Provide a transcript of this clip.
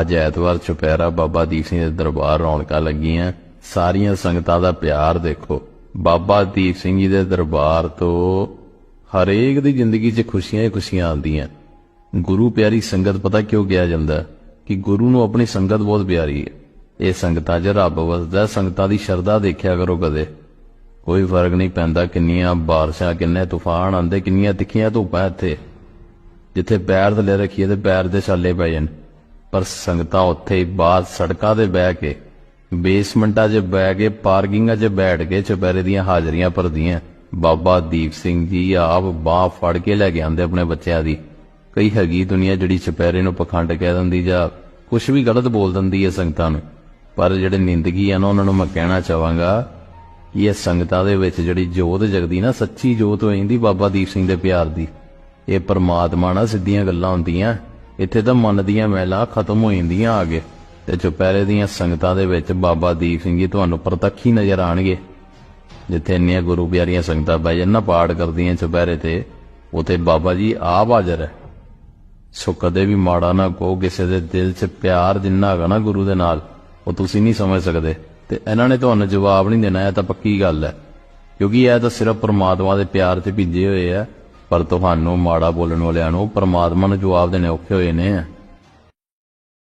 ਅੱਜ ਐਤਵਾਰ ਚੁਪਹਿਰਾ ਬਾਬਾ ਦੀਪ ਸਿੰਘ ਦੇ ਦਰਬਾਰ ਰੌਣਕਾਂ ਲੱਗੀਆਂ। ਸਾਰੀਆਂ ਸੰਗਤਾਂ ਦਾ ਪਿਆਰ ਦੇਖੋ। ਬਾਬਾ ਦੀਪ ਸਿੰਘ ਜੀ ਦੇ ਦਰਬਾਰ ਤੋਂ ਹਰੇਕ ਦੀ ਜ਼ਿੰਦਗੀ 'ਚ ਖੁਸ਼ੀਆਂ ਹੀ ਖੁਸ਼ੀਆਂ ਆਉਂਦੀਆਂ। ਗੁਰੂ ਪਿਆਰੀ ਸੰਗਤ ਪਤਾ ਕਿਉਂ ਕਿਹਾ ਜਾਂਦਾ? ਕਿ ਗੁਰੂ ਨੂੰ ਆਪਣੀ ਸੰਗਤ ਬਹੁਤ ਪਿਆਰੀ ਹੈ। ਇਹ ਸੰਗਤਾਂ 'ਚ ਰੱਬ ਵਸਦਾ ਸੰਗਤਾਂ ਦੀ ਸ਼ਰਧਾ ਦੇਖਿਆ ਕਰੋ ਕਦੇ। ਕੋਈ ਫ਼ਰਕ ਨਹੀਂ ਪੈਂਦਾ ਕਿੰਨੀਆਂ ਬਾਰਿਸ਼ਾਂ, ਕਿੰਨੇ ਤੂਫਾਨ ਆਉਂਦੇ, ਕਿੰਨੀਆਂ ਤਿੱਖੀਆਂ ਧੁੱਪਾਂ ਇੱਥੇ। ਜਿੱਥੇ ਪੈਰ ਥੱਲੇ ਰੱਖੀਏ ਤੇ ਪੈਰ ਦੇ ਛਾਲੇ ਪੈ ਜਾਣ। ਪਰ ਸੰਗਤਾਂ ਉੱਥੇ ਹੀ ਬਾਹਰ ਸੜਕਾਂ ਤੇ ਬਹਿ ਕੇ, ਬੇਸਮੈਂਟਾਂ 'ਚ ਬਹਿ ਕੇ, ਪਾਰਕਿੰਗਾਂ 'ਚ ਬੈਠ ਕੇ ਚੁਪਹਿਰੇ ਦੀਆਂ ਹਾਜ਼ਰੀਆਂ ਭਰਦੀਆਂ। ਬਾਬਾ ਦੀਪ ਸਿੰਘ ਜੀ ਆਪ ਬਾਹ ਫੜ ਕੇ ਲੈ ਕੇ ਆਉਂਦੇ ਆਪਣੇ ਬੱਚਿਆਂ ਦੀ। ਕਈ ਹੈਗੀ ਦੁਨੀਆ ਜਿਹੜੀ ਚੁਪਹਿਰੇ ਨੂੰ ਪਖੰਡ ਕਹਿ ਦਿੰਦੀ ਜਾਂ ਕੁਝ ਵੀ ਗਲਤ ਬੋਲ ਦਿੰਦੀ ਹੈ ਸੰਗਤਾਂ ਨੂੰ। ਪਰ ਜਿਹੜੇ ਨਿੰਦਗੀ ਆ ਨਾ, ਉਹਨਾਂ ਨੂੰ ਮੈਂ ਕਹਿਣਾ ਚਾਹਾਂਗਾ ਕਿ ਇਹ ਸੰਗਤਾਂ ਦੇ ਵਿੱਚ ਜਿਹੜੀ ਜੋਤ ਜਗਦੀ ਨਾ, ਸੱਚੀ ਜੋਤ ਹੋ ਜਾਂਦੀ ਬਾਬਾ ਦੀਪ ਸਿੰਘ ਦੇ ਪਿਆਰ ਦੀ। ਇਹ ਪਰਮਾਤਮਾ ਨਾਲ ਸਿੱਧੀਆਂ ਗੱਲਾਂ ਹੁੰਦੀਆਂ। ਇੱਥੇ ਤਾਂ ਮਨ ਦੀਆਂ ਮਹਿਲਾਂ ਖਤਮ ਹੋ ਜਾਂਦੀਆਂ ਆ ਕੇ ਤੇ ਚੁਪਹਿਰੇ ਦੀਆਂ ਸੰਗਤਾਂ ਦੇ ਵਿੱਚ ਬਾਬਾ ਦੀਪ ਸਿੰਘ ਜੀ ਤੁਹਾਨੂੰ ਪ੍ਰਤੱਖ ਹੀ ਨਜ਼ਰ ਆਣਗੇ। ਜਿੱਥੇ ਇੰਨੀਆਂ ਗੁਰੂ ਪਿਆਰੀਆਂ ਸੰਗਤਾਂ ਬਹਿ ਜਾਣ ਪਾਠ ਕਰਦੀਆਂ ਚੁਪਹਿਰੇ ਤੇ, ਉਥੇ ਬਾਬਾ ਜੀ ਆਪ ਹਾਜ਼ਰ ਹੈ। ਸੋ ਕਦੇ ਵੀ ਮਾੜਾ ਨਾ ਕਹੋ, ਕਿਸੇ ਦੇ ਦਿਲ 'ਚ ਪਿਆਰ ਜਿੰਨਾ ਹੈਗਾ ਨਾ ਗੁਰੂ ਦੇ ਨਾਲ, ਉਹ ਤੁਸੀਂ ਨਹੀਂ ਸਮਝ ਸਕਦੇ। ਤੇ ਇਹਨਾਂ ਨੇ ਤੁਹਾਨੂੰ ਜਵਾਬ ਨਹੀਂ ਦੇਣਾ, ਇਹ ਤਾਂ ਪੱਕੀ ਗੱਲ ਹੈ। ਕਿਉਂਕਿ ਇਹ ਤਾਂ ਸਿਰਫ ਪ੍ਰਮਾਤਮਾ ਦੇ ਪਿਆਰ 'ਚ ਭਿੱਜੇ ਹੋਏ ਆ। ਪਰ ਤੁਹਾਨੂੰ ਮਾੜਾ ਬੋਲਣ ਵਾਲਿਆਂ ਨੂੰ ਪ੍ਰਮਾਤਮਾ ਨੂੰ ਜਵਾਬ ਦੇਣੇ ਔਖੇ ਹੋਏ ਨੇ।